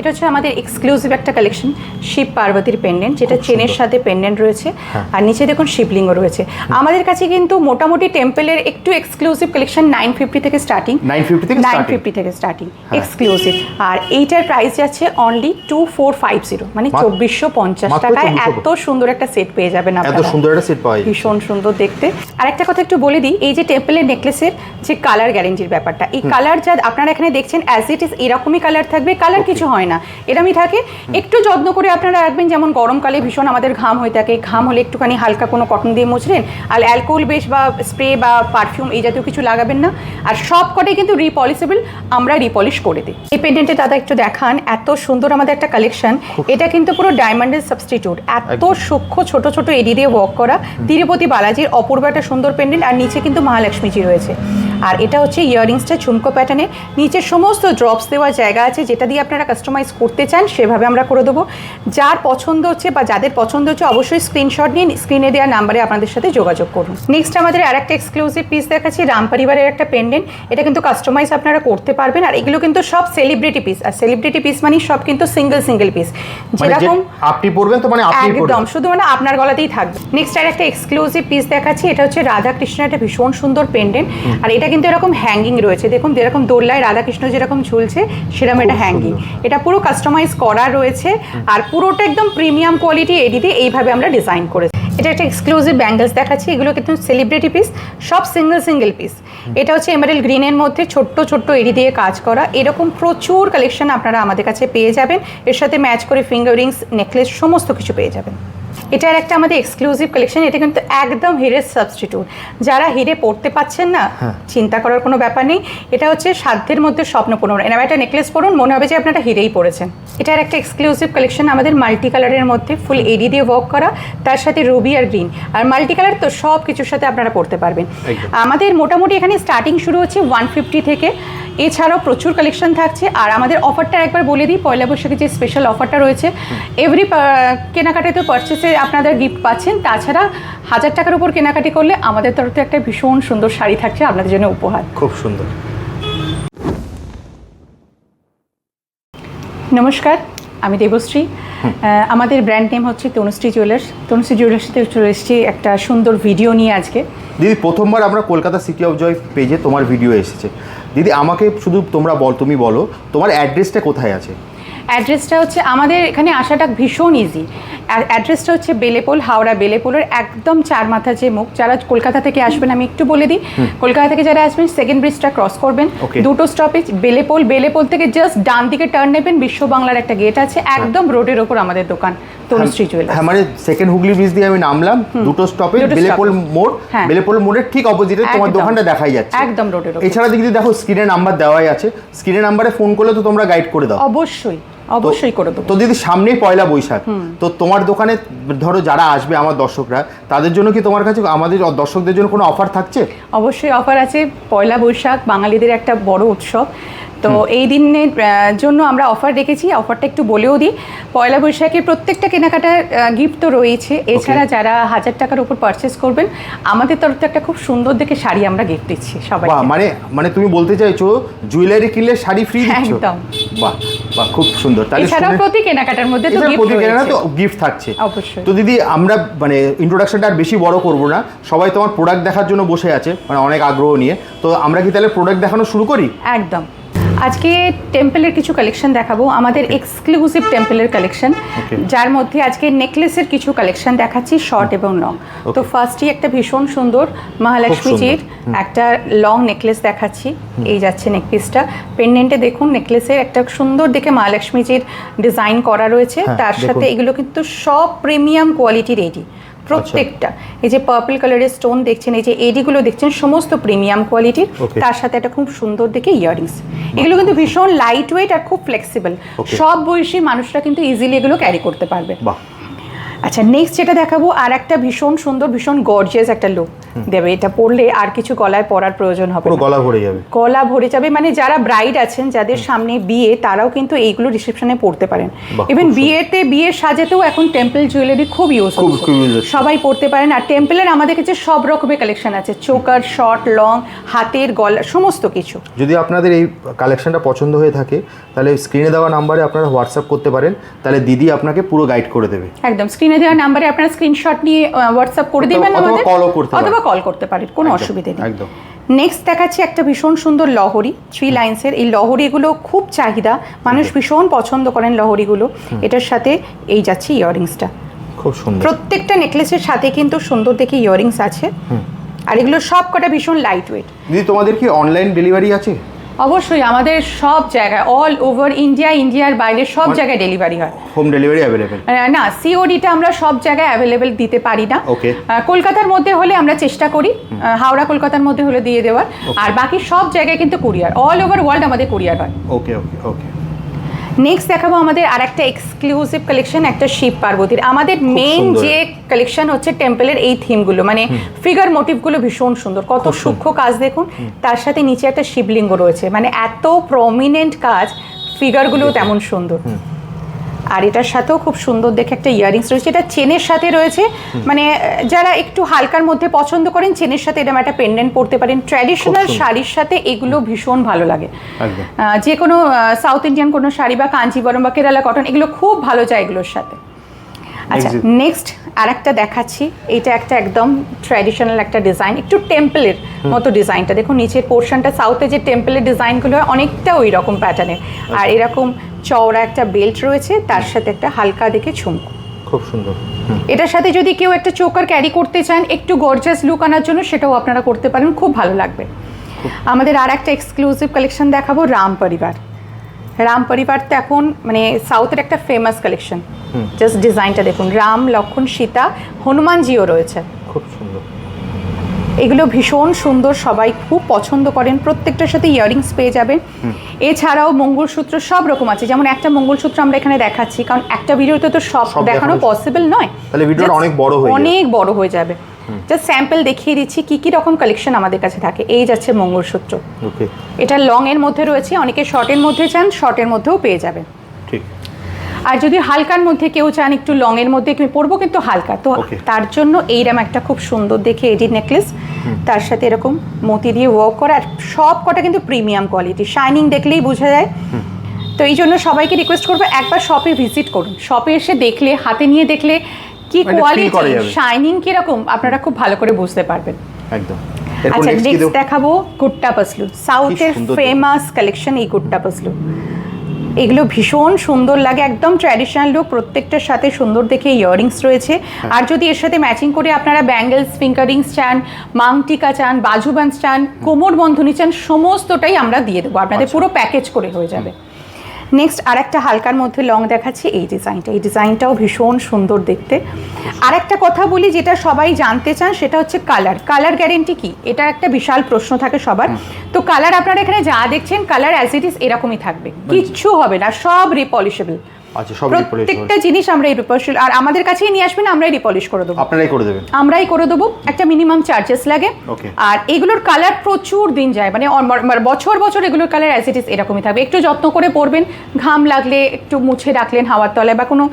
এটা হচ্ছে আমাদের এক্সক্লুসিভ একটা কালেকশন শিব পার্বতীর পেন্ডেন্ট যেটা চেনের সাথে পেন্ডেন্ট রয়েছে। আর নিচে দেখুন শিবলিঙ্গ রয়েছে। আমাদের কাছে কিন্তু মোটামুটি টেম্পলের একটু এক্সক্লুসিভ কালেকশন নাইন ফিফটি থেকে স্টার্টিং 950 থেকে নাইন ফিফটি থেকে স্টার্টিং এক্সক্লুসিভ আর এইটার প্রাইস যাচ্ছে only two four five zero মানে চব্বিশশো পঞ্চাশ টাকায় এত সুন্দর একটা সেট পেয়ে যাবেন এত সুন্দর একটা সেট পাওয়া ভীষণ সুন্দর দেখতে। আর একটা কথা একটু বলে দিই এই যে টেম্পলের নেকলেসের যে কালার গ্যারেন্টির ব্যাপারটা এই কালার যা আপনারা এখানে দেখছেন অ্যাজ ইট ইজ এরকমই কালার থাকবে। কালার কিছু হয় না। এরমই থাকে। একটু যত্ন করে আপনারা রাখবেন যেমন গরমকালে ভীষণ আমাদের ঘাম হয়ে থাকে। ঘাম হলে একটুখানি হালকা কোনো কটন দিয়ে মুছলেন আর অ্যালকোহল বেশ বা স্প্রে বা পারফিউম এই জাতীয় কিছু লাগাবেন না। আর সব কটাই কিন্তু রিপলিসেবল আমরা রিপলিশ করে দিই। এই পেন্ডেন্টে দাদা একটু দেখান এত সুন্দর আমাদের একটা কালেকশন এটা কিন্তু পুরো ডায়মন্ডের সাবস্টিটিউট এত সূক্ষ্ম ছোট ছোট এডি দিয়ে ওয়ার্ক করা। তিরুপতি বালাজির অপূর্ব একটা সুন্দর পেন্ডেন্ট আর নিচে কিন্তু মহালক্ষ্মীজি রয়েছে। আর এটা হচ্ছে ইয়াররিংসটা ঝুমকো প্যাটার্নে নিচে সমস্ত ড্রপস দেওয়ার জায়গা আছে যেটা দিয়ে আপনারা কাস্টমাইজ করতে চান সেভাবে আমরা করে দেবো। যার পছন্দ হচ্ছে বা যাদের পছন্দ হচ্ছে অবশ্যই স্ক্রিনশট নিয়ে স্ক্রিনে দেওয়া নাম্বারে আপনাদের সাথে যোগাযোগ করুন। নেক্সট আমাদের আর একটা এক্সক্লুসিভ পিস দেখাচ্ছি রাম পরিবারের একটা পেন্ডেন্ট এটা কিন্তু কাস্টমাইজ আপনারা করতে পারবেন আর এগুলো কিন্তু সব সেলিব্রিটি পিস আর সেলিব্রিটি পিস মানে সব কিন্তু সিঙ্গেল সিঙ্গেল পিস যেরকম আপনি পড়বেন তো মানে একদম শুধু মানে আপনার গলাতেই থাকবে। নেক্সট আর একটা এক্সক্লুসিভ পিস দেখাচ্ছি এটা হচ্ছে রাধা কৃষ্ণের একটা ভীষণ সুন্দর পেন্ডেন্ট আর এটা কিন্তু এরকম হ্যাঙ্গিং রয়েছে। দেখুন যেরকম দোল্লায় রাধা কৃষ্ণ যেরকম ঝুলছে সেরকম এটা হ্যাঙ্গিং এটা পুরো কাস্টমাইজ করা রয়েছে আর পুরোটা একদম প্রিমিয়াম কোয়ালিটি এডিতে এইভাবে আমরা ডিজাইন করেছি। এটা একটা এক্সক্লুসিভ ব্যাঙ্গেলস দেখাচ্ছি এগুলো কিন্তু সেলিব্রিটি পিস সব সিঙ্গেল সিঙ্গেল পিস এটা হচ্ছে এমারেল গ্রিনের মধ্যে ছোট্ট ছোট্ট এডি দিয়ে কাজ করা। এরকম প্রচুর কালেকশন আপনারা আমাদের কাছে পেয়ে যাবেন। এর সাথে ম্যাচ করে ফিঙ্গার রিংস নেকলেস সমস্ত কিছু পেয়ে যাবেন। এটার একটা আমাদের এক্সক্লুসিভ কালেকশন এটা কিন্তু একদম হিরের সাবস্টিটিউট যারা হিরে পড়তে পাচ্ছেন না চিন্তা করার কোনো ব্যাপার নেই। এটা হচ্ছে সাধ্যের মধ্যে স্বপ্ন পূরণ। এরকম একটা নেকলেস পরুন মনে হবে যে আপনারা হিরেই পড়েছেন এটার একটা এক্সক্লুসিভ কালেকশন আমাদের মাল্টি কালারের মধ্যে ফুল এডি দিয়ে ওয়ার্ক করা তার সাথে রুবি আর গ্রিন আর মাল্টি কালার তো সব কিছুর সাথে আপনারা পড়তে পারবেন। আমাদের মোটামুটি এখানে স্টার্টিং শুরু হচ্ছে ওয়ান ফিফটি থেকে। এছাড়াও প্রচুর কালেকশন থাকছে। আর আমাদের অফারটা একবার বলে দিই পয়লা বৈশাখে যে স্পেশাল অফারটা রয়েছে এভরি কেনাকাটাতে পারচেসে আপনারা গিফট পাচ্ছেন। তাছাড়া হাজার টাকার উপর কেনাকাটি করলে আমাদের তরফ থেকে একটা ভীষণ সুন্দর শাড়ি থাকছে আপনাদের জন্য উপহার। খুব সুন্দর। নমস্কার আমি দেবশ্রী। আমাদের ব্র্যান্ড নেম হচ্ছে তনুশ্রী জুয়েলার্স তনুশ্রী জুয়েলার্সতে চলে এসেছি একটা সুন্দর ভিডিও নিয়ে আজকে। দিদি প্রথমবার আমরা কলকাতা সিটি অফ জয় পেজে তোমার ভিডিও এসেছে। দিদি আমাকে শুধু তোমরা বল তুমি বলো তোমার অ্যাড্রেসটা কোথায় আছে? অ্যাড্রেসটা হচ্ছে আমাদের এখানে আসাটা ভীষণ ইজি অ্যাড্রেসটা হচ্ছে বেলেপোল হাওড়া বেলেপোলের একদম চার মাথা যে মুখ। যারা কলকাতা থেকে আসবেন আমি একটু বলে দিই। কলকাতা থেকে যারা আসবেন সেকেন্ড ব্রিজটা ক্রস করবেন। দুটো স্টপেজ বেলেপোল বেলেপোল থেকে জাস্ট ডান দিকে টার্ন নেবেন বিশ্ব বাংলার একটা গেট আছে একদম রোডের ওপর আমাদের দোকান তনুশ্রী জুয়েলার্স হ্যাঁ মানে সেকেন্ড হুগলি ব্রিজ দিয়ে আমি নামলাম দুটো স্টপেজ বেলেপোল মোড়। হ্যাঁ। বেলেপোল মোড়ের ঠিক অপোজিটে তোমার দোকানটা দেখাই যাচ্ছে। একদম রোডের ওপর। এছাড়া দিদি দেখো স্ক্রিনে নাম্বার দেওয়াই আছে। স্ক্রিনে নাম্বারে ফোন করলে তো তোমরা গাইড করে দাও। অবশ্যই। অবশ্যই করে দেবো। তো যদি সামনেই পয়লা বৈশাখ। তো তোমার দোকানে ধরো যারা আসবে আমার দর্শকরা তাদের জন্য কি তোমার কাছে আমাদের দর্শকদের জন্য কোনো অফার থাকছে? অবশ্যই অফার আছে। পয়লা বৈশাখ বাঙালিদের একটা বড় উৎসব। তো এই দিনের জন্য আমরা অফার রেখেছি। অফারটা একটু বলেও দিই। পয়লা বৈশাখের প্রত্যেকটা কেনাকাটার গিফট তো রয়েছে। এছাড়া যারা হাজার টাকার উপর পারচেস করবেন আমাদের তরফ থেকে একটা খুব সুন্দর দেখে শাড়ি আমরা গিফট দিচ্ছি সবাই মানে মানে তুমি বলতে চাইছো জুয়েলারি কিনলে শাড়ি ফ্রি দিচ্ছ? একদম। বাহ বাহ খুব সুন্দর। তাহলে এছাড়াও শুনে- প্রতি কেনাকাটার মধ্যে তো গিফট প্রতি কেনা রয়েছে তো গিফট থাকছে। অবশ্যই। তো দিদি আমরা মানে ইন্ট্রোডাকশনটা আর বেশি বড় করব না। সবাই তোমার প্রোডাক্ট দেখার জন্য বসে আছে মানে অনেক আগ্রহ নিয়ে। তো আমরা কি তাহলে প্রোডাক্ট দেখানো শুরু করি? একদম। আজকে টেম্পলের কিছু কালেকশন দেখাবো। আমাদের এক্সক্লুসিভ টেম্পলের কালেকশন যার মধ্যে আজকে নেকলেসের কিছু কালেকশন দেখাচ্ছি শর্ট এবং লং তো ফার্স্টই একটা ভীষণ সুন্দর মহালক্ষ্মীজির একটা লং নেকলেস দেখাচ্ছি। এই যাচ্ছে নেকলেসটা পেন্ডেন্টে দেখুন নেকলেসের একটা সুন্দর দেখে মহালক্ষ্মীজির ডিজাইন করা রয়েছে। হ্যাঁ, তার সাথে এগুলো কিন্তু সব প্রিমিয়াম কোয়ালিটির এডি প্রত্যেকটা। এই যে পার্পল কালারের স্টোন দেখছেন এই যে এডিগুলো দেখছেন সমস্ত প্রিমিয়াম কোয়ালিটির তার সাথে একটা খুব সুন্দর দেখে ইয়ারিংস এগুলো কিন্তু ভীষণ লাইট ওয়েট আর খুব ফ্লেক্সিবল সব বয়সী মানুষরা কিন্তু ইজিলি এগুলো ক্যারি করতে পারবে। আচ্ছা নেক্সট যেটা দেখাবো আর একটা ভীষণ সুন্দর ভীষণ গর্জিয়াস একটা লুক দেবে। এটা পরলে আর কিছু গলায় পরার প্রয়োজন হবে পুরো গলা ভরে যাবে। গলা ভরে যাবে মানে যারা ব্রাইড আছেন যাদের সামনে বিয়ে তারাও কিন্তু এইগুলো রিসেপশনে পরতে পারেন। ইভেন বিয়েতে বিয়ের সাজেতেও এখন টেম্পল জুয়েলারি খুব ইউজ। সবাই পরতে পারেন। আর টেম্পলের আমাদের কাছে সব রকমের কালেকশন আছে। চোকার শর্ট লং হাতের গলা সমস্ত কিছু। যদি আপনাদের এই কালেকশনটা পছন্দ হয়ে থাকে তাহলে স্ক্রিনে দেওয়া নাম্বারে আপনারা হোয়াটসঅ্যাপ করতে পারেন। তাহলে দিদি আপনাকে পুরো গাইড করে দেবে। একদম। স্ক্রিনে দেওয়া নাম্বারে আপনারা স্ক্রিনশট নিয়ে হোয়াটসঅ্যাপ করে দেবেন আমাদের। অথবা কল করতে পারেন কোনো অসুবিধে নেই। একদম। নেক্সট দেখাচ্ছি একটা ভীষণ সুন্দর লহরি থ্রি লাইন্সের এই লহরিগুলো খুব চাহিদা মানুষ ভীষণ পছন্দ করেন লহরিগুলো। এটার সাথে এই যাচ্ছে ইয়াররিংসটা খুব সুন্দর। প্রত্যেকটা নেকলেসের সাথে কিন্তু সুন্দর দেখে ইয়াররিংস আছে। আর এগুলো সবকটা ভীষণ লাইট ওয়েট দিদি তোমাদের কি অনলাইন ডেলিভারি আছে? অবশ্যই আমাদের সব জায়গায় অল ওভার ইন্ডিয়া ইন্ডিয়ার বাইরে সব জায়গায় ডেলিভারি হয়। হোম ডেলিভারি অ্যাভেলেবেল না সিওডিটা আমরা সব জায়গায় অ্যাভেলেবেল দিতে পারি না। ওকে কলকাতার মধ্যে হলে আমরা চেষ্টা করি হাওড়া কলকাতার মধ্যে হলে দিয়ে দেওয়ার। আর বাকি সব জায়গায় কিন্তু কুরিয়ার অল ওভার ওয়ার্ল্ড আমাদের কুরিয়ার হয়। ওকে ওকে ওকে নেক্সট দেখাবো আমাদের আর একটা এক্সক্লুসিভ কালেকশন একটা শিব পার্বতীর। আমাদের মেন যে কালেকশন হচ্ছে টেম্পলের এই থিমগুলো মানে ফিগার মোটিভগুলো ভীষণ সুন্দর। কত সূক্ষ্ম কাজ দেখুন তার সাথে নিচে একটা শিবলিঙ্গ রয়েছে। মানে এত প্রমিনেন্ট কাজ ফিগারগুলোও তেমন সুন্দর। আর এটার সাথেও খুব সুন্দর দেখে একটা ইয়ারিংস রয়েছে। এটা চেনের সাথে রয়েছে। মানে যারা একটু হালকার মধ্যে পছন্দ করেন চেনের সাথে এরকম একটা পেন্ডেন্ট পরতে পারেন। ট্র্যাডিশনাল শাড়ির সাথে এগুলো ভীষণ ভালো লাগে। যে কোনো সাউথ ইন্ডিয়ান কোনো শাড়ি বা কাঞ্জিবরম বা কেরালা কটন এগুলো খুব ভালো যায় এগুলোর সাথে। আচ্ছা নেক্সট আর একটা দেখাচ্ছি। এটা একটা একদম ট্র্যাডিশনাল একটা ডিজাইন একটু টেম্পলের মতো ডিজাইনটা দেখুন নিচের পোর্শনটা সাউথে যে টেম্পলের ডিজাইনগুলো হয় অনেকটা ওই রকম প্যাটার্নের আর এরকম চওড়া একটা বেল্ট রয়েছে তার সাথে একটা হালকা দেখে ঝুমকো। খুব সুন্দর। এটার সাথে যদি কেউ একটা চোকার ক্যারি করতে চান একটু গর্জাস লুক আনার জন্য সেটাও আপনারা করতে পারেন খুব ভালো লাগবে। আমাদের আর একটা এক্সক্লুসিভ কালেকশন দেখাবো রাম পরিবার। রাম পরিবার তো এখন মানে সাউথের একটা ফেমাস কালেকশন জাস্ট ডিজাইনটা দেখুন রাম লক্ষণ সীতা হনুমানজিও রয়েছে। খুব সুন্দর। এগুলো ভীষণ সুন্দর সবাই খুব পছন্দ করেন প্রত্যেকটার সাথে ইয়ারিংস পেয়ে যাবেন। এছাড়াও মঙ্গলসূত্র সব রকম আছে যেমন একটা মঙ্গলসূত্র আমরা এখানে দেখাচ্ছি কারণ একটা ভিডিওতে তো সব সব দেখানো পসিবল নয়। অনেক বড় হয়ে অনেক বড় হয়ে যাবে। জাস্ট স্যাম্পল দেখিয়ে দিচ্ছি কি কি রকম কালেকশন আমাদের কাছে থাকে। এই যাচ্ছে মঙ্গলসূত্র। এটা লং এর মধ্যে রয়েছে অনেকে শর্টের মধ্যে চান শর্টের মধ্যেও পেয়ে যাবেন। ঠিক। আর যদি হালকার মধ্যে কেউ চান একটু লং এর মধ্যে পরবো কিন্তু হালকা। তো তার জন্য এইরকম একটা খুব সুন্দর দেখে এডি নেকলেস তার সাথে এরকম মতি দিয়ে ওয়ার্ক করা আর সব কটা কিন্তু প্রিমিয়াম কোয়ালিটি শাইনিং দেখলেই বোঝা যায়। তো এই জন্য সবাইকে রিকোয়েস্ট করব একবার শপে ভিজিট করুন। শপে এসে দেখলে হাতে নিয়ে দেখলে কি কোয়ালিটি। শাইনিং কীরকম? আপনারা খুব ভালো করে বুঝতে পারবেন। একদম। আচ্ছা নেক্সট কি দেখাবো গুট্টা পাসলু সাউথের ফেমাস কালেকশন এই গুট্টা পাসলু এগুলো ভীষণ সুন্দর লাগে একদম ট্র্যাডিশনাল লুক প্রত্যেকটার সাথে সুন্দর দেখে ইয়াররিংস রয়েছে। হ্যাঁ। আর যদি এর সাথে ম্যাচিং করে আপনারা ব্যাঙ্গেলস ফিঙ্গারিংস চান মাংটিকা চান বাজুবান্স চান কোমর বন্ধনী চান সমস্তটাই আমরা দিয়ে দেবো। আপনাদের আচ্ছা। পুরো প্যাকেজ করে হয়ে যাবে। নেক্সট আর একটা হালকার মধ্যে লং দেখাচ্ছি। এই ডিজাইনটা এই ডিজাইনটাও ভীষণ সুন্দর দেখতে। আর একটা কথা বলি যেটা সবাই জানতে চান সেটা হচ্ছে কালার কালার গ্যারেন্টি কি? এটা একটা বিশাল প্রশ্ন থাকে সবার। তো কালার আপনারা এখানে যা দেখছেন কালার অ্যাজ ইট ইস এরকমই থাকবে। কিচ্ছু হবে না সব রিপলিশেবল আচ্ছা সব প্রত্যেকটা জিনিস আমরা এই রিপলিশ আর আমাদের কাছেই নিয়ে আসবেন আমরাই রিপলিশ করে দেবো। আপনারাই করে দেবেন। আমরাই করে দেবো একটা মিনিমাম চার্জেস লাগে. আর এগুলোর কালার প্রচুর দিন যায় মানে বছর বছর এগুলোর কালার অ্যাজ ইট ইস এরকমই থাকবে। একটু যত্ন করে পরবেন ঘাম লাগলে একটু মুছে রাখলেন হাওয়ার তলায় বা কোনো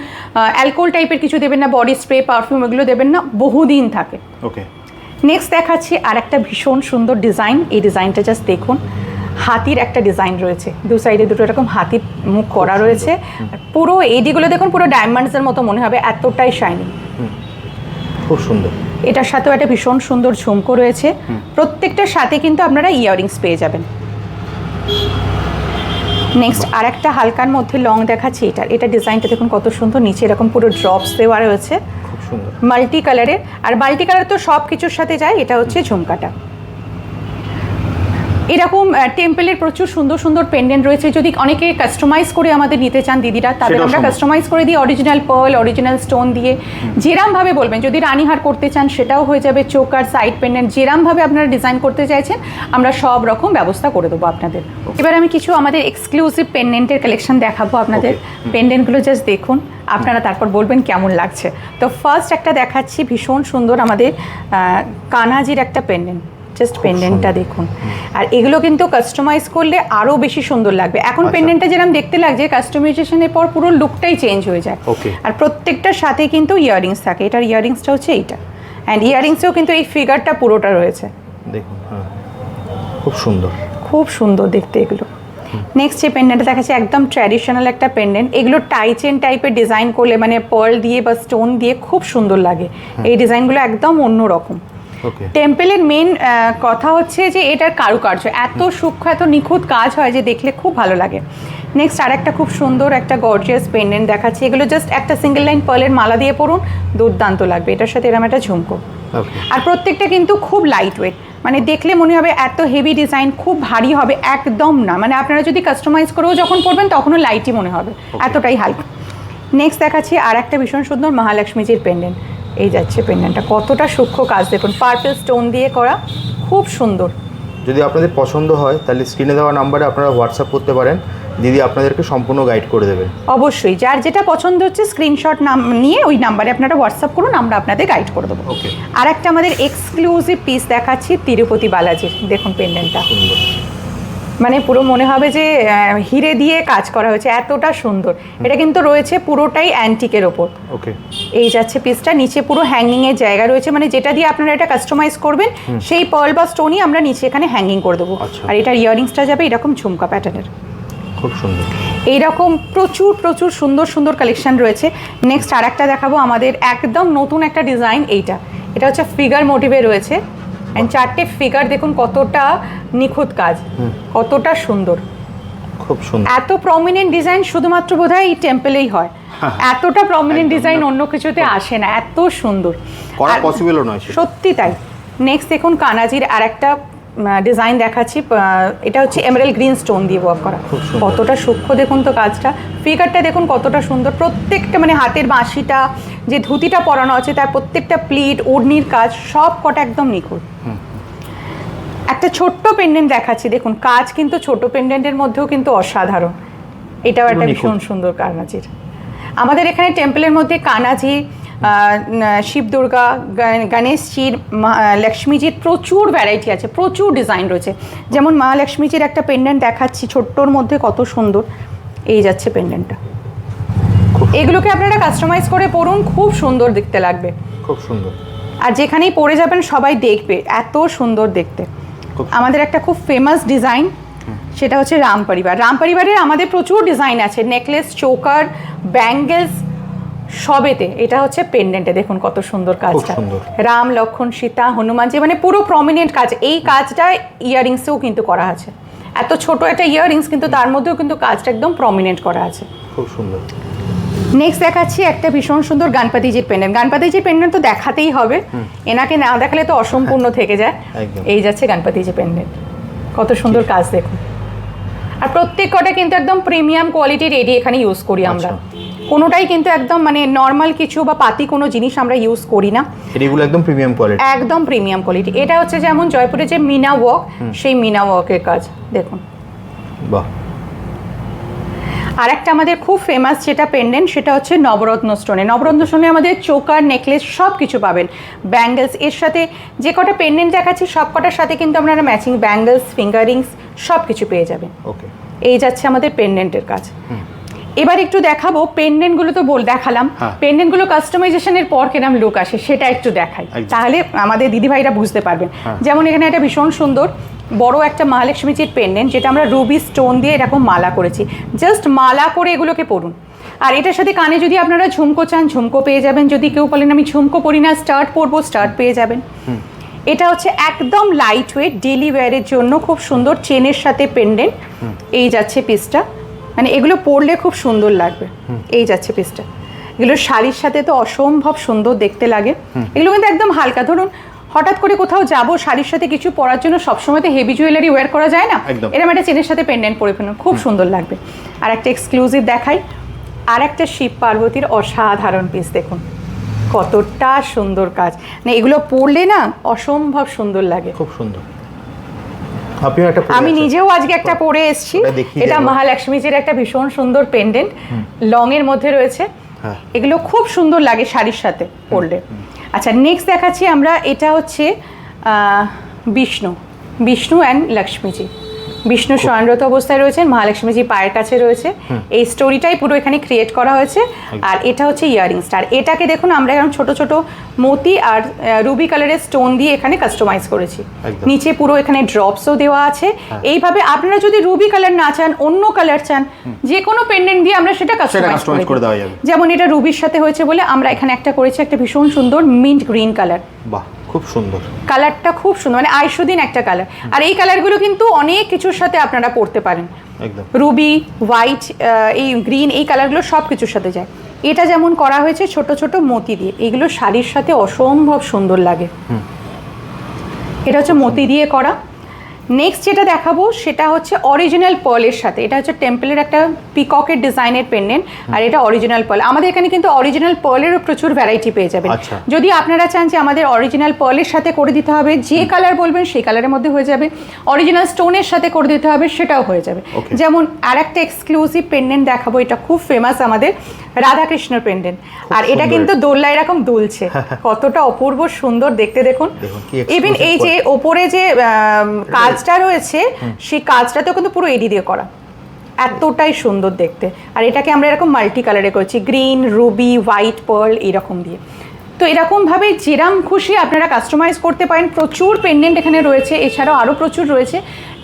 অ্যালকোহল টাইপের কিছু দেবেন না বডি স্প্রে পারফিউম এগুলো দেবেন না বহুদিন থাকে। ওকে নেক্সট দেখাচ্ছি আর একটা ভীষণ সুন্দর ডিজাইন এই ডিজাইনটা জাস্ট দেখুন। হাতির একটা ডিজাইন রয়েছে। দু সাইডে দুটো এরকম হাতির মুখ করা রয়েছে। পুরো এইদিগুলো দেখুন পুরো ডায়মন্ডসের মতো মনে হবে এতটাই শাইনি খুব সুন্দর। এটার সাথেও একটা ভীষণ সুন্দর ঝুমকো রয়েছে। প্রত্যেকটার সাথে কিন্তু আপনারা ইয়াররিংস পেয়ে যাবেন। নেক্সট আর একটা হালকার মধ্যে লং দেখাচ্ছি এটা। এটা ডিজাইনটা দেখুন কত সুন্দর নিচে এরকম পুরো ড্রপস দেওয়া রয়েছে। খুব সুন্দর। মাল্টি কালারের আর মাল্টি কালার তো সব কিছুর সাথে যায় এটা হচ্ছে ঝুমকাটা। এরকম টেম্পলের প্রচুর সুন্দর সুন্দর পেন্ডেন্ট রয়েছে। যদি অনেকে কাস্টমাইজ করে আমাদের নিতে চান দিদিরা তাদের আমরা কাস্টমাইজ করে দিই অরিজিনাল পার্ল অরিজিনাল স্টোন দিয়ে। যেরামভাবে বলবেন যদি রানীহার করতে চান সেটাও হয়ে যাবে চোখ আর সাইড পেন্ডেন্ট যেরামভাবে আপনারা ডিজাইন করতে চাইছেন আমরা সব রকম ব্যবস্থা করে দেবো আপনাদের। এবার আমি কিছু আমাদের এক্সক্লুসিভ পেন্ডেন্টের কালেকশন দেখাবো আপনাদের. পেন্ডেন্টগুলো জাস্ট দেখুন আপনারা তারপর বলবেন কেমন লাগছে। তো ফার্স্ট একটা দেখাচ্ছি ভীষণ সুন্দর আমাদের কানাজির একটা পেন্ডেন্ট জাস্ট পেন্ডেন্টটা দেখুন। আর এগুলো কিন্তু কাস্টমাইজ করলে আরও বেশি সুন্দর লাগবে। এখন আচ্ছা। পেন্ডেন্টটা যেরকম দেখতে লাগছে কাস্টমাইজেশনের পর পুরো লুকটাই চেঞ্জ হয়ে যায়. আর প্রত্যেকটার সাথে কিন্তু ইয়াররিংস থাকে। এটার ইয়াররিংসটা হচ্ছে এইটা। অ্যান্ড ইয়াররিংসেও কিন্তু এই ফিগারটা পুরোটা রয়েছে। দেখুন হ্যাঁ। খুব সুন্দর। খুব সুন্দর দেখতে এগুলো। নেক্সট যে পেন্ডেন্টটা দেখাচ্ছে একদম ট্র্যাডিশনাল একটা পেন্ডেন্ট এগুলো টাই চেন টাইপের ডিজাইন করলে মানে পার্ল দিয়ে বা স্টোন দিয়ে খুব সুন্দর লাগে। এই ডিজাইনগুলো একদম অন্যরকম। ওকে টেম্পেলের মেন কথা হচ্ছে যে এটার কারুকার্য। এত সূক্ষ্ম এত নিখুঁত কাজ হয় যে দেখলে খুব ভালো লাগে। নেক্সট আর একটা খুব সুন্দর একটা গর্জিয়াস পেন্ডেন্ট দেখাচ্ছে। এগুলো জাস্ট একটা সিঙ্গেল লাইন পার্লের মালা দিয়ে পড়ুন দুর্দান্ত লাগবে। এটার সাথে এরকম একটা ঝুমকো। আর প্রত্যেকটা কিন্তু খুব লাইট ওয়েট মানে দেখলে মনে হবে এত হেভি ডিজাইন খুব ভারী হবে একদম না। মানে আপনারা যদি কাস্টমাইজ করেও যখন করবেন তখনও লাইটই মনে হবে। এতটাই হালকা। নেক্সট দেখাচ্ছি আর একটা ভীষণ সুন্দর মহালক্ষ্মীজির পেন্ডেন্ট এই যাচ্ছে পেন্ডেন্টটা কতটা সূক্ষ্ম কাজ দেখুন পার্পল স্টোন দিয়ে করা খুব সুন্দর। যদি আপনাদের পছন্দ হয় তাহলে স্ক্রিনে দেওয়া নাম্বারে আপনারা হোয়াটসঅ্যাপ করতে পারেন। দিদি আপনাদেরকে সম্পূর্ণ গাইড করে দেবেন অবশ্যই যার যেটা পছন্দ হচ্ছে স্ক্রিনশট নাম নিয়ে ওই নাম্বারে আপনারা হোয়াটসঅ্যাপ করুন আমরা আপনাদের গাইড করে দেবো। ওকে আর একটা আমাদের এক্সক্লুসিভ পিস দেখাচ্ছি তিরুপতি বালাজির। দেখুন পেন্ডেন্টটা সুন্দর। মানে পুরো মনে হবে যে হিরে দিয়ে কাজ করা হয়েছে এতটা সুন্দর। এটা কিন্তু রয়েছে পুরোটাই অ্যান্টিকের ওপর। ওকে। এই যাচ্ছে পিসটা নিচে পুরো হ্যাঙ্গিং এর জায়গা রয়েছে মানে যেটা দিয়ে আপনারা এটা কাস্টমাইজ করবেন সেই পার্ল বা স্টোনই আমরা নিচে এখানে হ্যাঙ্গিং করে দেবো। আচ্ছা। আর এটার ইয়ারিংসটা যাবে এরকম ঝুমকা প্যাটার্নের খুব সুন্দর। এইরকম প্রচুর প্রচুর সুন্দর সুন্দর কালেকশন রয়েছে। নেক্সট আর একটা দেখাবো আমাদের একদম নতুন একটা ডিজাইন এইটা। এটা হচ্ছে ফিগার মোটিভে রয়েছে। অ্যান্ড চারটে ফিগার দেখুন কতটা নিখুঁত কাজ কতটা সুন্দর। খুব সুন্দর। এত প্রমিনেন্ট ডিজাইন শুধুমাত্র বোধহয় এই টেম্পলেই হয়। এতটা প্রমিনেন্ট ডিজাইন অন্য কিছুতে আসে না এত সুন্দর। করা পসিবলও নয় সত্যি তাই। নেক্সট দেখুন কানাজির আর একটা ডিজাইন দেখাচ্ছি এটা হচ্ছে এমরেল গ্রিন স্টোন দিয়ে ওয়ার্ক করা। কতটা সূক্ষ্ম দেখুন তো কাজটা। ফিগারটা দেখুন কতটা সুন্দর। প্রত্যেকটা মানে হাতের বাঁশিটা যে ধুতিটা পরানো আছে তার প্রত্যেকটা প্লিট ওড়নির কাজ সব কটা একদম নিখুঁত। একটা ছোট্ট পেন্ডেন্ট দেখাচ্ছি দেখুন কাজ কিন্তু ছোট পেন্ডেন্টের মধ্যেও কিন্তু অসাধারণ। এটাও একটা ভীষণ সুন্দর কানাজির আমাদের এখানে টেম্পলের মধ্যে কানাজি শিব দুর্গা গণেশজির মা- লক্ষ্মীজির প্রচুর ভ্যারাইটি আছে প্রচুর ডিজাইন রয়েছে। যেমন মা লক্ষ্মীজির একটা পেন্ডেন্ট দেখাচ্ছি ছোট্টর মধ্যে কত সুন্দর। এই যাচ্ছে পেন্ডেন্টটা এগুলোকে আপনারা কাস্টমাইজ করে পড়ুন খুব সুন্দর দেখতে লাগবে। খুব সুন্দর। আর যেখানেই পরে যাবেন সবাই দেখবে এত সুন্দর দেখতে। আমাদের একটা খুব ফেমাস ডিজাইন সেটা হচ্ছে রাম পরিবার রাম পরিবারের আমাদের প্রচুর ডিজাইন আছে নেকলেস চোকার ব্যাঙ্গেলস সবেতে এটা হচ্ছে পেন্ডেন্টে দেখুন কত সুন্দর কাজটা। রাম লক্ষণ সীতা হনুমানজি মানে পুরো প্রমিনেন্ট কাজ। এই কাজটা ইয়ারিংসেও কিন্তু করা আছে। এত ছোট একটা ইয়ারিংস কিন্তু তার মধ্যেও কিন্তু কাজটা একদম প্রমিনেন্ট করা আছে। খুব সুন্দর। নেক্সট দেখাচ্ছি একটা ভীষণ সুন্দর গানপাতিজির পেন্ডেন্ট গানপাতিজির পেন্ডেন্ট তো দেখাতেই হবে। এনাকে না দেখালে তো অসম্পূর্ণ থেকে যায়। এই যাচ্ছে গানপাতিজির পেন্ডেন্ট কত সুন্দর কাজ দেখুন। আর প্রত্যেক কটা কিন্তু একদম প্রিমিয়াম কোয়ালিটির এডি এখানে ইউজ করি আমরা। কোনোটাই কিন্তু একদম মানে নর্মাল কিছু বা পাতি কোনো জিনিস আমরা ইউজ করি না। এগুলো একদম প্রিমিয়াম কোয়ালিটি একদম প্রিমিয়াম কোয়ালিটি এটা হচ্ছে যেমন জয়পুরে যে মিনা ওয়ার্ক সেই মিনা ওয়ার্কের কাজ দেখুন। বাহ। আর একটা আমাদের খুব ফেমাস যেটা পেন্ডেন্ট সেটা হচ্ছে নবরত্ন স্টোনে নবরত্ন স্টোনে আমাদের চোকার নেকলেস সব কিছু পাবেন। ব্যাঙ্গেলস এর সাথে যে কটা পেন্ডেন্ট দেখাচ্ছি সব কটার সাথে কিন্তু আপনারা ম্যাচিং ব্যাঙ্গেলস ফিঙ্গারিংস সব কিছু পেয়ে যাবেন। ওকে এই যাচ্ছে আমাদের পেন্ডেন্টের কাজ। এবার একটু দেখাবো পেন্ডেন্টগুলো তো বল দেখালাম। হ্যাঁ। পেন্ডেন্টগুলো কাস্টমাইজেশনের পর কিরম লুক আসে সেটা একটু দেখাই। তাহলে আমাদের দিদিভাইরা বুঝতে পারবেন। হ্যাঁ। যেমন এখানে একটা ভীষণ সুন্দর বড় একটা মহালক্ষ্মীজির পেন্ডেন্ট যেটা আমরা রুবি স্টোন দিয়ে এরকম মালা করেছি। জাস্ট মালা করে এগুলোকে পড়ুন আর এটার সাথে কানে যদি আপনারা ঝুমকো চান ঝুমকো পেয়ে যাবেন। যদি কেউ বলেন আমি ঝুমকো পরি না স্টার্ট পরবো স্টার্ট পেয়ে যাবেন। এটা হচ্ছে একদম লাইট ওয়েট ডেলি ওয়্যারের জন্য খুব সুন্দর চেনের সাথে পেন্ডেন্ট এই যাচ্ছে পিসটা মানে এগুলো পরলে খুব সুন্দর লাগবে। এই যাচ্ছে পিসটা এগুলো শাড়ির সাথে তো অসম্ভব সুন্দর দেখতে লাগে। এগুলো কিন্তু একদম হালকা। ধরুন হঠাৎ করে কোথাও যাব শাড়ির সাথে কিছু পরার জন্য সবসময় তো হেভি জুয়েলারি ওয়্যার করা যায় না। এরকম একটা চেনের সাথে পেন্ডেন্ট পরে ফেলুন খুব সুন্দর লাগবে। আর একটা এক্সক্লুসিভ দেখাই। আর একটা শিব পার্বতীর অসাধারণ পিস দেখুন। কতটা সুন্দর কাজ। না এগুলো পরলে না অসম্ভব সুন্দর লাগে। খুব সুন্দর। আপনিও একটা আমি নিজেও আজকে একটা পরে এসেছি। এটা মহালক্ষ্মীজির একটা ভীষণ সুন্দর পেন্ডেন্ট লং এর মধ্যে রয়েছে। হ্যাঁ। এগুলো খুব সুন্দর লাগে শাড়ির সাথে পরলে। আচ্ছা নেক্সট দেখাচ্ছি আমরা এটা হচ্ছে আহ, বিষ্ণু। বিষ্ণু অ্যান্ড লক্ষ্মীজি। বিষ্ণু স্বয়নরত অবস্থায় রয়েছেন মহালক্ষ্মীজি পায়ের কাছে রয়েছে। এই স্টোরিটাই পুরো এখানে ক্রিয়েট করা হয়েছে। আর এটা হচ্ছে ইয়ারিংসটা আর এটাকে দেখুন আমরা এখন ছোট ছোট মতি আর রুবি কালারের স্টোন দিয়ে এখানে কাস্টমাইজ করেছি। নিচে পুরো এখানে ড্রপসও দেওয়া আছে। হ্যাঁ। এইভাবে আপনারা যদি রুবি কালার না চান অন্য কালার চান যে কোনো পেন্ডেন্ট দিয়ে আমরা সেটা কাস্টমাইজ করে দেওয়া যাবে। যেমন এটা রুবির সাথে হয়েছে বলে আমরা এখানে একটা করেছি একটা ভীষণ সুন্দর মিন্ট গ্রিন কালার বাহ। খুব সুন্দর। কালারটা খুব সুন্দর মানে আইসুদিন একটা কালার। আর এই কালারগুলো কিন্তু অনেক কিছুর সাথে আপনারা পড়তে পারেন। একদম। রুবি হোয়াইট এই গ্রিন এই কালারগুলো সব কিছুর সাথে যায়। এটা যেমন করা হয়েছে ছোট ছোট মতি দিয়ে এগুলো শাড়ির সাথে অসম্ভব সুন্দর লাগে। এটা হচ্ছে মতি দিয়ে করা। নেক্সট যেটা দেখাবো সেটা হচ্ছে অরিজিনাল পার্লের সাথে। এটা হচ্ছে টেম্পলের একটা পিককের ডিজাইনের পেন্ডেন্ট আর এটা অরিজিনাল পার্ল আমাদের এখানে কিন্তু অরিজিনাল পার্লেরও প্রচুর ভ্যারাইটি পেয়ে যাবেন। আচ্ছা। যদি আপনারা চান যে আমাদের অরিজিনাল পার্লের সাথে করে দিতে হবে যে কালার বলবেন সেই কালারের মধ্যে হয়ে যাবে। অরিজিনাল স্টোনের সাথে করে দিতে হবে সেটাও হয়ে যাবে। যেমন আর একটা এক্সক্লুসিভ পেন্ডেন্ট দেখাবো এটা খুব ফেমাস আমাদের রাধাকৃষ্ণর পেন্ডেন্ট আর এটা কিন্তু দোল্লা এরকম দুলছে। কতটা অপূর্ব সুন্দর দেখতে দেখুন। ইভেন এই যে ওপরে যে আম, কাজটা রয়েছে সেই কাজটাতেও কিন্তু পুরো এডি দিয়ে করা। এতটাই সুন্দর দেখতে। আর এটাকে আমরা এরকম মাল্টি কালারে করেছি গ্রিন রুবি হোয়াইট পার্ল এরকম দিয়ে। তো এরকমভাবে যেরাম খুশি আপনারা কাস্টমাইজ করতে পারেন প্রচুর পেন্ডেন্ট এখানে রয়েছে এছাড়াও আরও প্রচুর রয়েছে।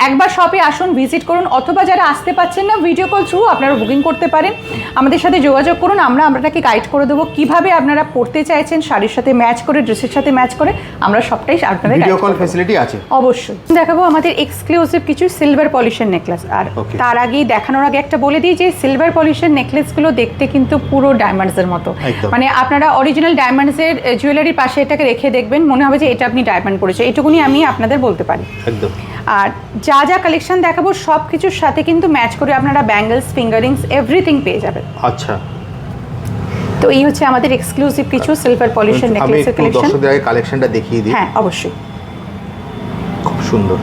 একবার শপে আসুন ভিজিট করুন অথবা যারা আসতে পারছেন না ভিডিও কল থ্রু আপনারা বুকিং করতে পারেন। আমাদের সাথে যোগাযোগ করুন আমরা আপনাকে গাইড করে দেবো কীভাবে আপনারা পড়তে চাইছেন শাড়ির সাথে ম্যাচ করে ড্রেসের সাথে ম্যাচ করে আমরা সবটাই আপনাদের ভিডিও কল ফ্যাসিলিটি আছে? অবশ্যই। দেখাবো আমাদের এক্সক্লুসিভ কিছু সিলভার পলিশের নেকলেস আর তার আগেই দেখানোর আগে একটা বলে দিই যে সিলভার পলিশের নেকলেসগুলো দেখতে কিন্তু পুরো ডায়মন্ডসের মতো। মানে আপনারা অরিজিনাল ডায়মন্ডসের জুয়েলারির পাশে এটাকে রেখে দেখবেন মনে হবে যে এটা আপনি ডায়মন্ড করেছে এটুকুনি আমি আপনাদের বলতে পারি। একদম। আর যা যা কালেকশন দেখাবো সব কিছুর সাথে কিন্তু ম্যাচ করে আপনারা ব্যাঙ্গলস ফিঙ্গারিংস এভরিথিং পেয়ে যাবেন। আচ্ছা। তো এই হচ্ছে আমাদের এক্সক্লুসিভ কিছু সিলভার পলিশের আমি নেকলেসের একটু কালেকশন দর্শকদের আগে কালেকশনটা দেখিয়ে দিই। হ্যাঁ অবশ্যই। খুব সুন্দর।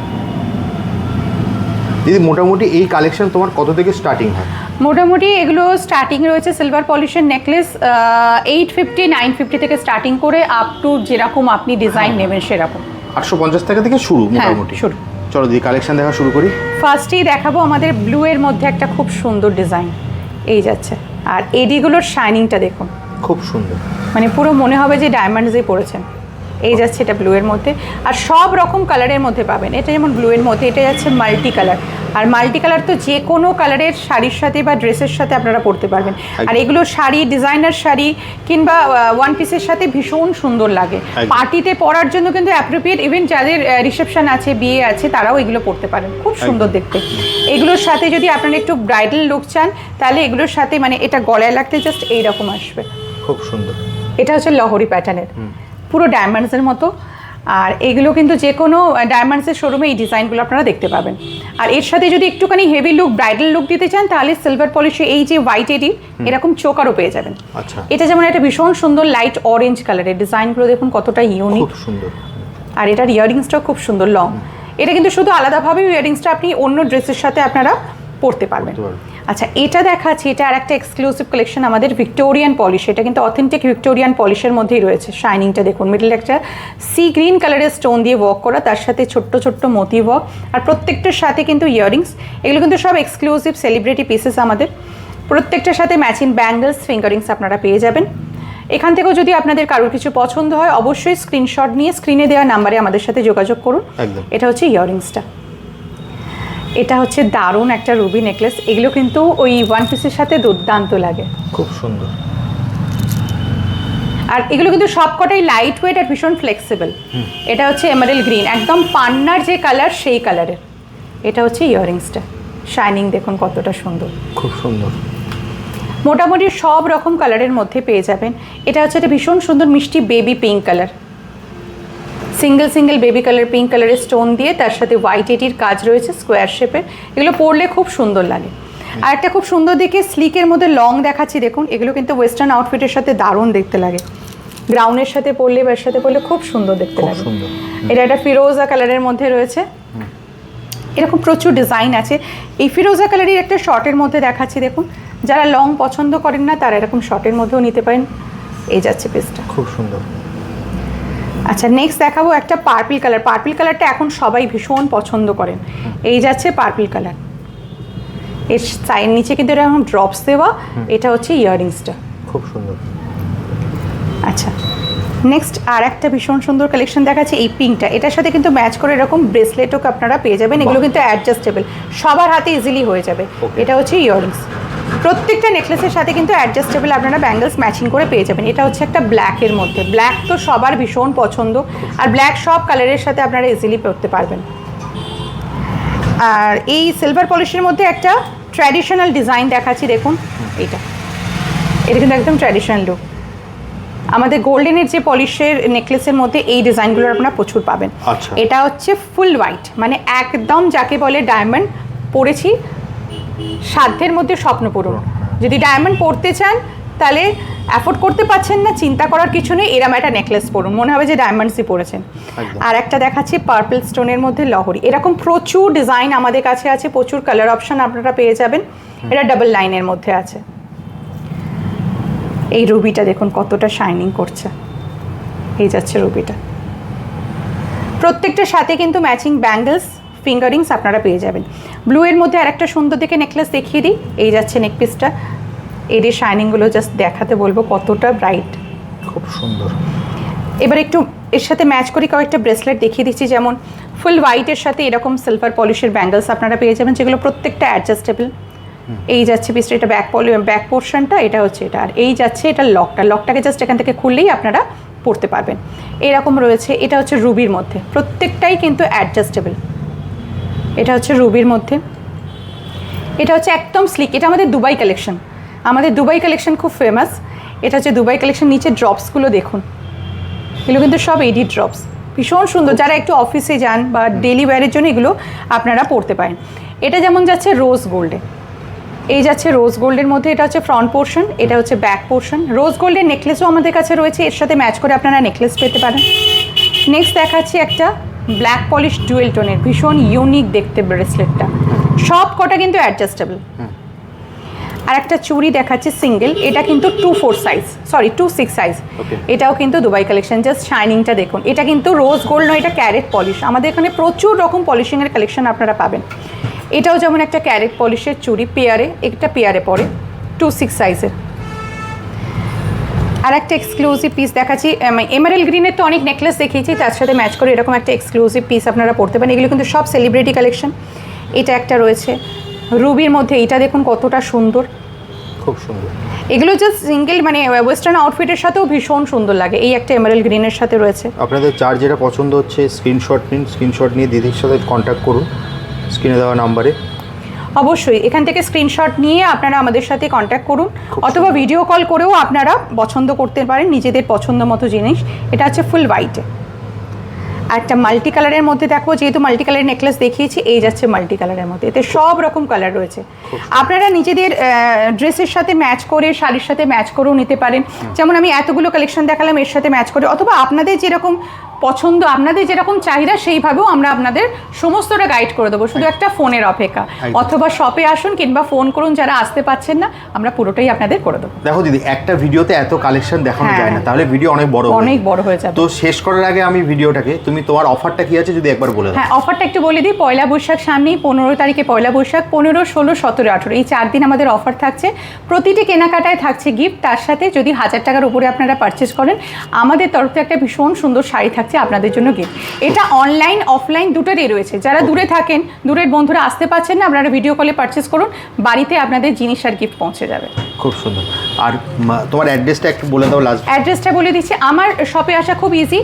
দিদি মোটামুটি এই কালেকশন তোমার কত থেকে স্টার্টিং হয়? মোটামুটি এগুলো স্টার্টিং রয়েছে silver পলিশের necklace eight fifty nine fifty থেকে স্টার্টিং করে আপ টু যেরকম আপনি ডিজাইন নেবেন সেরকম। আটশো পঞ্চাশ টাকা থেকে শুরু হ্যাঁ, মোটামুটি। শুরু। চলো দিদি কালেকশন দেখা শুরু করি। ফার্স্টেই দেখাবো আমাদের ব্লু এর মধ্যে একটা খুব সুন্দর ডিজাইন এই যাচ্ছে। আর এডিগুলোর শাইনিংটা দেখুন। খুব সুন্দর। মানে পুরো মনে হবে যে ডায়মন্ডসই পড়েছেন। এই যাচ্ছে এটা ব্লু এর মধ্যে। আর সব রকম কালারের মধ্যে পাবেন। এটা যেমন ব্লু এর মধ্যে এটা যাচ্ছে মাল্টি কালার আর মাল্টি কালার তো যে কোনো কালারের শাড়ির সাথে বা ড্রেসের সাথে আপনারা পরতে পারবেন। আর এগুলো শাড়ি ডিজাইনার শাড়ি কিংবা ওয়ান পিসের সাথে ভীষণ সুন্দর লাগে। পার্টিতে পরার জন্য কিন্তু অ্যাপ্রোপ্রিয়েট ইভেন যাদের রিসেপশন আছে বিয়ে আছে তারাও এগুলো পরতে পারেন। খুব সুন্দর দেখতে। এগুলোর সাথে যদি আপনারা একটু ব্রাইডাল লুক চান তাহলে এগুলোর সাথে মানে এটা গলায় লাগতে জাস্ট এইরকম আসবে। খুব সুন্দর। এটা হচ্ছে লহরি প্যাটার্নের পুরো ডায়মন্ডসের মতো। আর এগুলো কিন্তু যে কোনো ডায়মন্ডসের শোরুমে এই ডিজাইনগুলো আপনারা দেখতে পাবেন। আর এর সাথে যদি একটুখানি হেভি লুক ব্রাইডাল লুক দিতে চান তাহলে সিলভার পলিশে এই যে হোয়াইট এডি এরকম চোকারও পেয়ে যাবেন। আচ্ছা। এটা যেমন একটা ভীষণ সুন্দর লাইট অরেঞ্জ কালারের ডিজাইনগুলো দেখুন কতটা ইউনিক খুব সুন্দর। আর এটার ইয়ারিংসটাও খুব সুন্দর লং এটা কিন্তু শুধু আলাদাভাবে ইয়ারিংসটা আপনি অন্য ড্রেসের সাথে আপনারা পরতে পারবেন। আচ্ছা এটা দেখাচ্ছি এটা আর একটা এক্সক্লুসিভ কালেকশন আমাদের ভিক্টোরিয়ান পলিশ এটা কিন্তু অথেন্টিক ভিক্টোরিয়ান পলিশের মধ্যেই রয়েছে। শাইনিংটা দেখুন মিডল একটা সি গ্রিন কালারের স্টোন দিয়ে ওয়ার্ক করা তার সাথে ছোট্ট ছোট্ট মতি ওয়ার্ক আর প্রত্যেকটার সাথে কিন্তু ইয়ারিংস এগুলো কিন্তু সব এক্সক্লুসিভ সেলিব্রিটি পিসেস আমাদের। প্রত্যেকটার সাথে ম্যাচিং ব্যাঙ্গলস ফিঙ্গারিংস আপনারা পেয়ে যাবেন। এখান থেকেও যদি আপনাদের কারোর কিছু পছন্দ হয় অবশ্যই স্ক্রিনশট নিয়ে স্ক্রিনে দেওয়া নাম্বারে আমাদের সাথে যোগাযোগ করুন। এটা হচ্ছে ইয়ারিংসটা এটা হচ্ছে দারুণ একটা রুবি নেকলেস। এগুলো কিন্তু ওই ওয়ান পিসের সাথে দুর্দান্ত লাগে। খুব সুন্দর। আর এগুলো কিন্তু সবকটাই লাইট ওয়েট আর ভীষণ ফ্লেক্সিবল এটা হচ্ছে এমারেল গ্রিন একদম পান্নার যে কালার সেই কালারের এটা হচ্ছে ইয়ারিংসটা শাইনিং দেখুন কতটা সুন্দর। খুব সুন্দর। মোটামুটি সব রকম কালারের মধ্যে পেয়ে যাবেন। এটা হচ্ছে একটা ভীষণ সুন্দর মিষ্টি baby pink colour single single baby colour pink কালারের স্টোন দিয়ে তার সাথে হোয়াইট এটির কাজ রয়েছে স্কোয়ার শেপের এগুলো পরলে খুব সুন্দর লাগে। আর একটা খুব সুন্দর দেখে স্লিকের মধ্যে লং দেখাচ্ছি দেখুন। এগুলো কিন্তু ওয়েস্টার্ন আউটফিটের সাথে দারুণ দেখতে লাগে। গ্রাউনের সাথে পরলে বা সাথে পরলে খুব সুন্দর দেখতে লাগে। এটা একটা ফিরোজা কালারের মধ্যে রয়েছে। এরকম প্রচুর ডিজাইন আছে। এই ফিরোজা কালারের একটা শর্টের মধ্যে দেখাচ্ছি দেখুন। যারা লং পছন্দ করেন না তারা এরকম শর্টের মধ্যেও নিতে পারেন। এই যাচ্ছে পিসটা খুব সুন্দর। আচ্ছা নেক্সট দেখাবো একটা পার্পল কালার পার্পল কালারটা এখন সবাই ভীষণ পছন্দ করেন। এই যাচ্ছে পার্পল কালারের সাইড নিচে কিন্তু এরকম ড্রপস দেওয়া। এটা হচ্ছে ইয়াররিংসটা খুব সুন্দর। আচ্ছা নেক্সট আর একটা ভীষণ সুন্দর কালেকশন দেখাচ্ছে এই পিঙ্কটা এটার সাথে কিন্তু ম্যাচ করে এরকম ব্রেসলেটও আপনারা পেয়ে যাবেন। এগুলো কিন্তু অ্যাডজাস্টেবল সবার হাতে ইজিলি হয়ে যাবে। এটা হচ্ছে ইয়াররিংস প্রত্যেকটা নেকলেসের সাথে কিন্তু অ্যাডজাস্টেবল আপনারা ব্যাঙ্গলস ম্যাচিং করে পেয়ে যাবেন। এটা হচ্ছে একটা ব্ল্যাকের মধ্যে। ব্ল্যাক তো সবার ভীষণ পছন্দ। আর ব্ল্যাক সব কালারের সাথে আপনারা ইজিলি পরতে পারবেন। আর এই সিলভার পলিশের মধ্যে একটা ট্র্যাডিশনাল ডিজাইন দেখাচ্ছি দেখুন। এটা এটা কিন্তু একদম ট্র্যাডিশনাল লুক আমাদের গোল্ডেনের যে পলিশের নেকলেসের মধ্যে এই ডিজাইনগুলো আপনারা প্রচুর পাবেন। আচ্ছা। এটা হচ্ছে ফুল হোয়াইট মানে একদম যাকে বলে ডায়মন্ড পরেছি সাধ্যের মধ্যে স্বপ্ন পূরণ। যদি ডায়মন্ড পরতে চান তাহলে অ্যাফোর্ড করতে পারছেন না চিন্তা করার কিছু নেই এরম একটা নেকলেস পরুন। মনে হবে যে ডায়মন্ডসই পরেছেন। আর একটা দেখাচ্ছি পার্পল স্টোনের মধ্যে লহরি। এরকম প্রচুর ডিজাইন আমাদের কাছে আছে প্রচুর কালার অপশন আপনারা পেয়ে যাবেন। এটা ডাবল লাইনের মধ্যে আছে। এই রুবিটা দেখুন কতটা শাইনিং করছে। এই যাচ্ছে রুবিটা। প্রত্যেকটার সাথে কিন্তু ম্যাচিং ব্যাঙ্গলস ফিঙ্গারিংস আপনারা পেয়ে যাবেন। ব্লু এর মধ্যে আর একটা সুন্দর দেখে নেকলেস দেখিয়ে দিই। এই যাচ্ছে নেকপিসটা এর এই শাইনিংগুলো জাস্ট দেখাতে বলব কতটা ব্রাইট খুব সুন্দর। এবার একটু এর সাথে ম্যাচ করি কয়েকটা ব্রেসলেট দেখিয়ে দিচ্ছি। যেমন ফুল হোয়াইটের সাথে এরকম সিলভার পলিশের ব্যাঙ্গলস আপনারা পেয়ে যাবেন যেগুলো প্রত্যেকটা অ্যাডজাস্টেবল এই যাচ্ছে পিসটা এটা ব্যাক পলি ব্যাক পোর্শনটা এটা হচ্ছে এটা। আর এই যাচ্ছে এটা লকটা লকটাকে জাস্ট এখান থেকে খুললেই আপনারা পড়তে পারবেন। এরকম রয়েছে এটা হচ্ছে রুবির মধ্যে। প্রত্যেকটাই কিন্তু অ্যাডজাস্টেবল এটা হচ্ছে রুবির মধ্যে। এটা হচ্ছে একদম স্লিক এটা আমাদের দুবাই কালেকশন আমাদের দুবাই কালেকশন খুব ফেমাস এটা হচ্ছে দুবাই কালেকশন নিচে ড্রপসগুলো দেখুন। এগুলো কিন্তু সব এডি ড্রপস ভীষণ সুন্দর। যারা একটু অফিসে যান বা ডেলি ওয়্যারের জন্য এগুলো আপনারা পড়তে পারেন। এটা যেমন যাচ্ছে রোজ গোল্ডে এই যাচ্ছে রোজ গোল্ডের মধ্যে এটা হচ্ছে ফ্রন্ট পোর্শন এটা হচ্ছে ব্যাক পোর্শন রোজ গোল্ডের নেকলেসও আমাদের কাছে রয়েছে, এর সাথে ম্যাচ করে আপনারা নেকলেস পেতে পারেন। নেক্সট দেখাচ্ছি একটা ব্ল্যাক পলিশ ডুয়েল টোনের ভীষণ ইউনিক দেখতে ব্রেসলেটটা সব কটা কিন্তু অ্যাডজাস্টেবল আর একটা চুড়ি দেখাচ্ছে সিঙ্গেল এটা কিন্তু two four size sorry two six size এটাও কিন্তু দুবাই কালেকশন জাস্ট শাইনিংটা দেখুন। এটা কিন্তু রোজ গোল্ড নয় এটা ক্যারেট পলিশ আমাদের এখানে প্রচুর রকম পলিশিংয়ের কালেকশন আপনারা পাবেন। এটাও যেমন একটা ক্যারেট পলিশের চুড়ি পেয়ারে একটা পেয়ারে পড়ে টু সিক্স সাইজের আর একটা এক্সক্লুসিভ পিস দেখাচ্ছি এমারেল গ্রিনের তো অনেক নেকলেস দেখিয়েছি তার সাথে ম্যাচ করে এরকম একটা এক্সক্লুসিভ পিস আপনারা পড়তে পারেন। এগুলো কিন্তু সব সেলিব্রিটি কালেকশন এটা একটা রয়েছে। রুবির মধ্যে এটা দেখুন কতটা সুন্দর। খুব সুন্দর। এগুলো জাস্ট সিঙ্গেল মানে ওয়েস্টার্ন আউটফিটের সাথেও ভীষণ সুন্দর লাগে। এই একটা এমারেল গ্রিনের সাথে রয়েছে। আপনাদের যার যেটা পছন্দ হচ্ছে স্ক্রিনশট নিন স্ক্রিনশট নিয়ে দিদির সাথে কন্ট্যাক্ট করুন। স্ক্রিনে দেওয়া নাম্বারে অবশ্যই এখান থেকে স্ক্রিনশট নিয়ে আপনারা আমাদের সাথে কন্ট্যাক্ট করুন অথবা ভিডিও কল করেও আপনারা পছন্দ করতে পারেন নিজেদের পছন্দ মতো জিনিস। এটা হচ্ছে ফুল হোয়াইটে একটা মাল্টি কালারের মধ্যে দেখো যেহেতু মাল্টি কালারের নেকলেস দেখিয়েছি এই যাচ্ছে মাল্টি কালারের মধ্যে। এতে সব রকম কালার রয়েছে। আপনারা নিজেদের ড্রেসের সাথে ম্যাচ করে শাড়ির সাথে ম্যাচ করেও নিতে পারেন। যেমন আমি এতগুলো কালেকশন দেখালাম এর সাথে ম্যাচ করে অথবা আপনাদের যেরকম পছন্দ আপনাদের যেরকম চাহিদা সেইভাবেও আমরা আপনাদের সমস্তটা গাইড করে দেবো। শুধু একটা ফোনের অপেক্ষা। অথবা শপে আসুন কিংবা ফোন করুন যারা আসতে পাচ্ছেন না আমরা পুরোটাই আপনাদের করে দেবো। দেখো দিদি একটা ভিডিওতে এত কালেকশন দেখানো হ্যাঁ। যায় না। তাহলে ভিডিও অনেক বড় অনেক বড় হয়ে যাবে। তো শেষ করার আগে আমি ভিডিওটাকে তুমি তোমার অফারটা কি আছে যদি একবার বলে দাও। হ্যাঁ অফারটা একটু বলে দিই। পয়লা বৈশাখ সামনেই পনেরো তারিখে পয়লা বৈশাখ পনেরো ষোলো সতেরো আঠেরো। এই চার দিন আমাদের অফার থাকছে। প্রতিটি কেনাকাটায় থাকছে গিফট তার সাথে যদি হাজার টাকার উপরে আপনারা পারচেস করেন আমাদের তরফ থেকে একটা ভীষণ সুন্দর শাড়ি থাকছে আপনাদের জন্য গিফট এটা অনলাইন অফলাইন দুটোরই রয়েছে। যারা দূরে থাকেন দূরের বন্ধুরা আসতে পারছেন না আপনারা ভিডিও কলে পারচেস করুন। বাড়িতে আপনাদের জিনিস আর গিফট পৌঁছে যাবে। খুব সুন্দর। আর তোমার অ্যাড্রেসটা একটু বলে দাও লাস্ট অ্যাড্রেসটা বলে দিচ্ছি। আমার শপে আসা খুব ইজি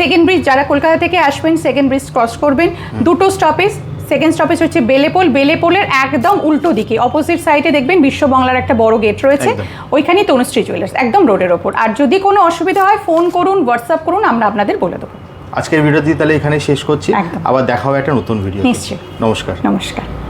সেকেন্ড ব্রিজ যারা কলকাতা থেকে আসবেন সেকেন্ড ব্রিজ ক্রস করবেন। দুটো স্টপেজ সেকেন্ড স্টপেজ হচ্ছে বেলেপোল। বেলেপোলের একদম উল্টো দিকে অপোজিট সাইডে দেখবেন বিশ্ব বাংলার একটা বড় গেট রয়েছে। ওইখানেই তনুশ্রী জুয়েলার্স একদম রোডের ওপর। আর যদি কোনো অসুবিধা হয় ফোন করুন হোয়াটসঅ্যাপ করুন আমরা আপনাদের বলে দেবো। আজকের ভিডিওটি তাহলে এখানে শেষ করছি। আবার দেখা হবে একটা নতুন ভিডিও নিশ্চয়ই। নমস্কার। নমস্কার।